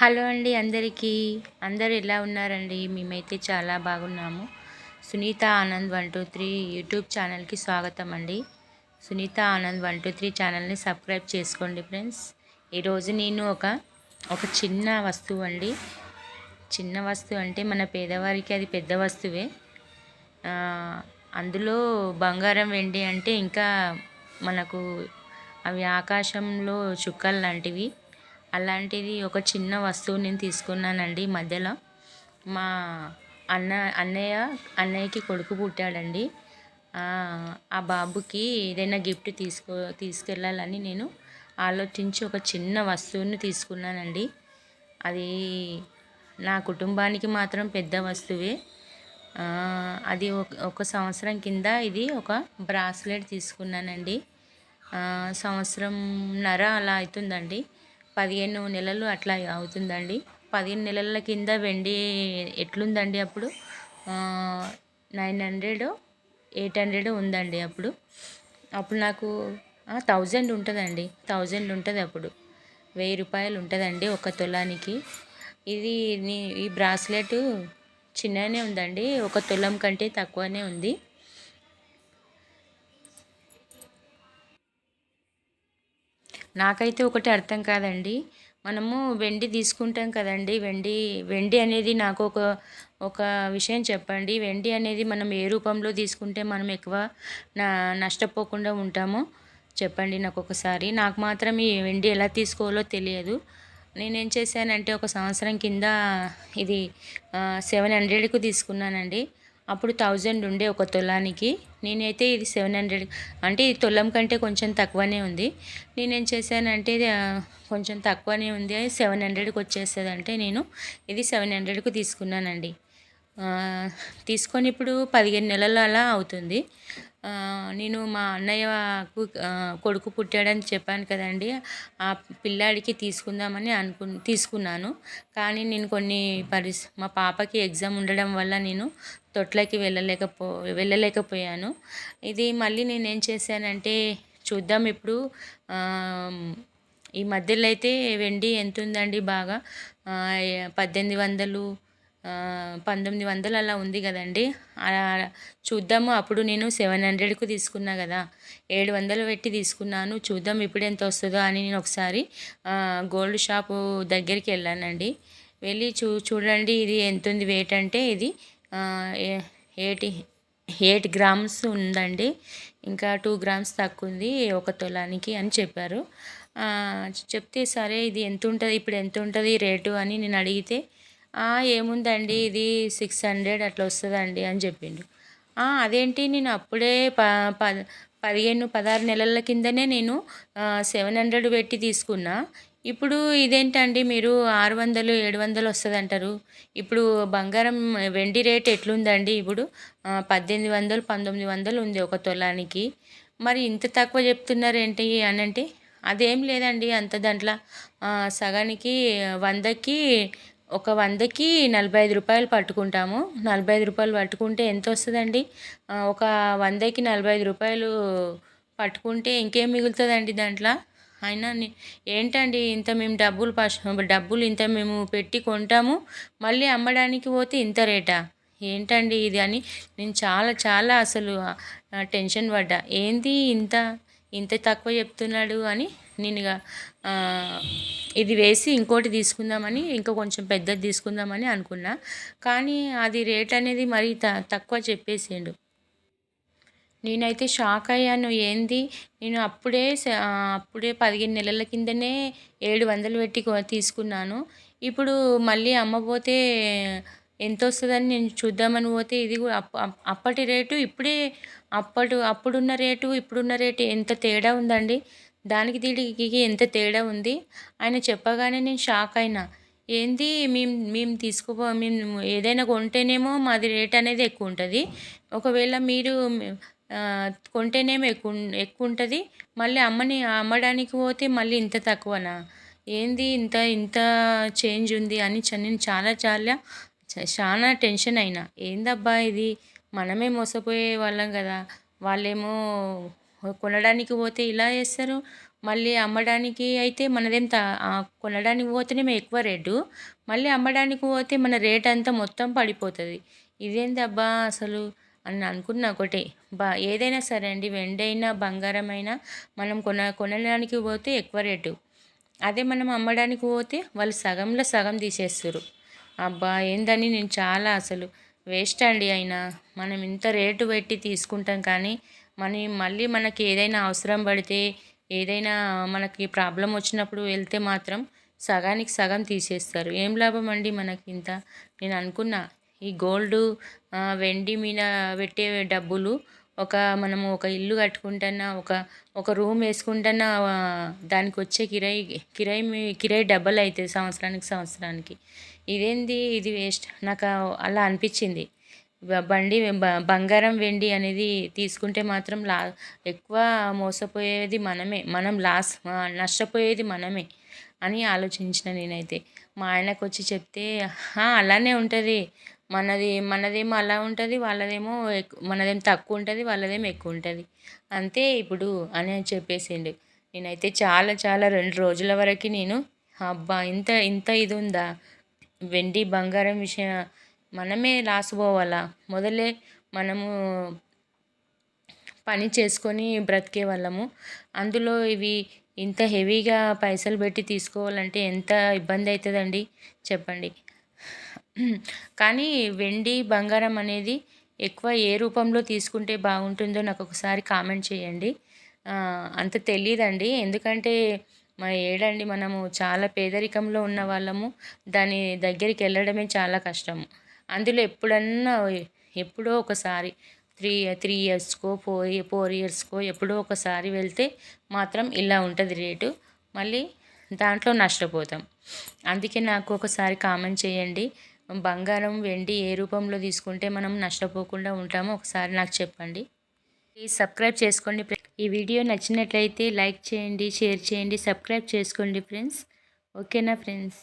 Hello అండి అందరికీ. అందరు ఎలా ఉన్నారండి? మేమైతే చాలా బాగున్నాము. Sunitha Anand one two three YouTube ఛానల్కి స్వాగతం అండి. Sunitha Anand one two three ఛానల్ని సబ్స్క్రైబ్ చేసుకోండి ఫ్రెండ్స్. ఈరోజు నేను ఒక ఒక చిన్న వస్తువు అండి. చిన్న వస్తువు అంటే మన పేదవారికి అది పెద్ద వస్తువే. అందులో బంగారం వెండి అంటే ఇంకా మనకు అవి ఆకాశంలో చుక్కలు లాంటివి. అలాంటిది ఒక చిన్న వస్తువు నేను తీసుకున్నానండి ఈ మధ్యలో. మా అన్న అన్నయ్య అన్నయ్యకి కొడుకు పుట్టాడండి. ఆ, బాబుకి ఏదైనా గిఫ్ట్ తీసుకో తీసుకెళ్ళాలని నేను ఆలోచించి ఒక చిన్న వస్తువుని తీసుకున్నానండి. అది నా కుటుంబానికి మాత్రం పెద్ద వస్తువే. అది ఒక ఒక సంవత్సరం కింద ఇది ఒక బ్రాస్లెట్ తీసుకున్నానండి. సంవత్సరంన్నర అలా అవుతుందండి. పదిహేను నెలలు అట్లా అవుతుందండి. పదిహేను నెలల కింద వెండి ఎట్లుందండి అప్పుడు? నైన్ హండ్రెడ్ ఎయిట్ హండ్రెడ్ ఉందండి అప్పుడు. అప్పుడు నాకు థౌజండ్ ఉంటుందండి. థౌజండ్ ఉంటుంది అప్పుడు. వెయ్యి రూపాయలు ఉంటుందండి ఒక తులానికి. ఇది ఈ బ్రాస్లెట్ చిన్నగానే ఉందండి. ఒక తులం కంటే తక్కువనే ఉంది. నాకైతే ఒకటి అర్థం కాదండి. మనము వెండి తీసుకుంటాం కదండి. వెండి వెండి అనేది నాకు ఒక ఒక విషయం చెప్పండి. వెండి అనేది మనం ఏ రూపంలో తీసుకుంటే మనం ఎక్కువ నా నష్టపోకుండా ఉంటామో చెప్పండి నాకు ఒకసారి. నాకు మాత్రం ఈ వెండి ఎలా తీసుకోవాలో తెలియదు. నేనేం చేశానంటే ఒక సంవత్సరం కింద ఇది సెవెన్ హండ్రెడ్కు తీసుకున్నానండి. అప్పుడు థౌజండ్ ఉండే ఒక తులానికి. నేనైతే ఇది సెవెన్ హండ్రెడ్ అంటే ఇది తులం కంటే కొంచెం తక్కువనే ఉంది. నేనేం చేశానంటే ఇది కొంచెం తక్కువనే ఉంది అది సెవెన్ హండ్రెడ్కి వచ్చేస్తుంది అంటే నేను ఇది సెవెన్ హండ్రెడ్కు తీసుకున్నానండి. తీసుకొని ఇప్పుడు పదిహేను నెలలు అలా అవుతుంది. నేను మా అన్నయ్యకు కొడుకు పుట్టాడని చెప్పాను కదండి. ఆ పిల్లాడికి తీసుకుందామని అనుకు తీసుకున్నాను. కానీ నేను కొన్ని పరిస్ మా పాపకి ఎగ్జామ్ ఉండడం వల్ల నేను తొట్లకి వెళ్ళలేకపో వెళ్ళలేకపోయాను. ఇది మళ్ళీ నేను ఏం చేశానంటే చూద్దాం ఇప్పుడు ఈ మధ్యలో అయితే వెండి ఎంత ఉందండి బాగా పద్దెనిమిది వందలు పంతొమ్మిది వందలు అలా ఉంది కదండి. చూద్దాము. అప్పుడు నేను సెవెన్ హండ్రెడ్కు తీసుకున్నా కదా. ఏడు వందలు పెట్టి తీసుకున్నాను. చూద్దాం ఇప్పుడు ఎంత వస్తుందో అని నేను ఒకసారి గోల్డ్ షాపు దగ్గరికి వెళ్ళానండి. వెళ్ళి చూ చూడండి ఇది ఎంత ఉంది వెయిట్ అంటే ఇది ఏ- ఎయిటీ ఎయిట్ గ్రామ్స్ ఉందండి. ఇంకా టూ గ్రామ్స్ తక్కువ ఉంది ఒక తులానికి అని చెప్పారు. చెప్తే సరే ఇది ఎంత ఉంటుంది ఇప్పుడు ఎంత ఉంటుంది రేటు అని నేను అడిగితే ఏముందండి? ఇది సిక్స్ హండ్రెడ్ అట్లా వస్తుందండి అని చెప్పిండు. అదేంటి? నేను అప్పుడే ప ప పదిహేను పదహారు నెలల కిందనే నేను సెవెన్ హండ్రెడ్ పెట్టి తీసుకున్నా. ఇప్పుడు ఇదేంటండి? మీరు ఆరు వందలు ఏడు వందలు వస్తుంది అంటారు ఇప్పుడు బంగారం వెండి రేట్ ఎట్లుందండి? ఇప్పుడు పద్దెనిమిది వందలు పంతొమ్మిది వందలు ఉంది ఒక తొలానికి. మరి ఇంత తక్కువ చెప్తున్నారు ఏంటి అని అంటే అదేం లేదండి. అంత దాంట్లో సగానికి వందకి ఒక వందకి నలభై ఐదు రూపాయలు పట్టుకుంటాము. నలభై ఐదు రూపాయలు పట్టుకుంటే ఎంత వస్తుందండి ఒక వందకి నలభై ఐదు రూపాయలు పట్టుకుంటే ఇంకేం మిగులుతుందండి దాంట్లో? అయినా ఏంటండి ఇంత మేము డబ్బులు పశ డబ్బులు ఇంత మేము పెట్టి కొంటాము మళ్ళీ అమ్మడానికి పోతే ఇంత రేటా? ఏంటండి ఇది అని నేను చాలా చాలా అసలు టెన్షన్ పడ్డా. ఏంది ఇంత ఇంత తక్కువ చెప్తున్నాడు అని నేను ఇక ఇది వేసి ఇంకోటి తీసుకుందామని ఇంకా కొంచెం పెద్దది తీసుకుందామని అనుకున్నా. కానీ అది రేట్ అనేది మరీ త తక్కువ చెప్పేసిండు. నేనైతే షాక్ అయ్యాను. ఏంది? నేను అప్పుడే అప్పుడే పదిహేను నెలల కిందనే ఏడు వందలు పెట్టి తీసుకున్నాను. ఇప్పుడు మళ్ళీ అమ్మపోతే ఎంత వస్తుందని నేను చూద్దామని పోతే ఇది కూడా అప్ప అప్పటి రేటు ఇప్పుడే అప్పటి అప్పుడున్న రేటు ఇప్పుడున్న రేటు ఎంత తేడా ఉందండి? దానికి దీనికి ఎంత తేడా ఉంది? ఆయన చెప్పగానే నేను షాక్ అయినా. ఏంది? మేము మేము తీసుకుపో మేము ఏదైనా కొంటేనేమో మాది రేట్ అనేది ఎక్కువ ఉంటుంది. ఒకవేళ మీరు కొంటేనేమో ఎక్కువ ఎక్కువ ఉంటుంది. మళ్ళీ అమ్మని అమ్మడానికి పోతే మళ్ళీ ఇంత తక్కువనా? ఏంది ఇంత ఇంత చేంజ్ ఉంది అని నేను చాలా చాలా చాలా టెన్షన్ అయినా. ఏందబ్బా ఇది? మనమే మోసపోయే వాళ్ళం కదా. వాళ్ళేమో కొనడానికి పోతే ఇలా చేస్తారు. మళ్ళీ అమ్మడానికి అయితే మనదేం త కొనడానికి పోతేనేమో ఎక్కువ రేటు. మళ్ళీ అమ్మడానికి పోతే మన రేట్ అంతా మొత్తం పడిపోతుంది. ఇదేందబ్బా అసలు అని అనుకున్నా ఒకటే. బా ఏదైనా సరే అండి వెండైనా బంగారం అయినా మనం కొన కొనడానికి పోతే ఎక్కువ రేటు. అదే మనం అమ్మడానికి పోతే వాళ్ళు సగంలో సగం తీసేస్తారు. అబ్బా ఏందని నేను చాలా అసలు వేస్ట్ అండి అయినా. మనం ఇంత రేటు పెట్టి తీసుకుంటాం కానీ మన మళ్ళీ మనకి ఏదైనా అవసరం పడితే ఏదైనా మనకి ప్రాబ్లం వచ్చినప్పుడు వెళ్తే మాత్రం సగానికి సగం తీసేస్తారు. ఏం లాభం అండి మనకి ఇంత? నేను అనుకున్నా ఈ గోల్డ్ వెండి మీద పెట్టే డబ్బులు ఒక మనము ఒక ఇల్లు కట్టుకుంటున్నా ఒక ఒక రూమ్ వేసుకుంటున్నా దానికి వచ్చే కిరాయి కిరాయి మీ- కిరాయి డబ్బులు అవుతుంది సంవత్సరానికి సంవత్సరానికి. ఇదేంది? ఇది వేస్ట్. నాకు అలా అనిపించింది. బండి బ- బంగారం వెండి అనేది తీసుకుంటే మాత్రం లా ఎక్కువ మోసపోయేది మనమే మనం లాస్ నష్టపోయేది మనమే అని ఆలోచించిన నేనైతే. మా ఆయనకు వచ్చి చెప్తే అలానే ఉంటుంది. మనది మనదేమో అలా ఉంటుంది వాళ్ళదేమో మనదేం మనదేమో తక్కువ ఉంటుంది వాళ్ళదేమో ఎక్కువ ఉంటుంది. అంతే ఇప్పుడు అని చెప్పేసిండు. నేనైతే చాలా చాలా రెండు రోజుల వరకు నేను అబ్బా ఇంత ఇంత ఇది ఉందా? వెండి బంగారం విషయం మనమే లాస్ పోవాలా మొదలే మనము పని చేసుకొని బ్రతికే వాళ్ళము. అందులో ఇవి ఇంత హెవీగా పైసలు పెట్టి తీసుకోవాలంటే ఎంత ఇబ్బంది అవుతుందండి చెప్పండి. కానీ వెండి బంగారం అనేది ఎక్కువ ఏ రూపంలో తీసుకుంటే బాగుంటుందో నాకు ఒకసారి కామెంట్ చేయండి. అంత తెలియదండి ఎందుకంటే మా ఏడండి మనము చాలా పేదరికంలో ఉన్న వాళ్ళము. దాని దగ్గరికి వెళ్ళడమే చాలా కష్టము. అందులో ఎప్పుడన్నా ఎప్పుడో ఒకసారి త్రీ త్రీ ఇయర్స్కో ఫోర్ ఫోర్ ఇయర్స్కో ఎప్పుడో ఒకసారి వెళ్తే మాత్రం ఇలా ఉంటుంది రేటు. మళ్ళీ దాంట్లో నష్టపోతాం. అందుకే నాకు ఒకసారి కామెంట్ చేయండి. బంగారం వెండి ఏ రూపంలో తీసుకుంటే మనం నష్టపోకుండా ఉంటామో ఒకసారి నాకు చెప్పండి. ప్లీజ్ సబ్స్క్రైబ్ చేసుకోండి ఈ వీడియో నచ్చినట్లయితే లైక్ చేయండి షేర్ చేయండి సబ్స్క్రైబ్ చేసుకోండి ఫ్రెండ్స్. ఓకేనా ఫ్రెండ్స్?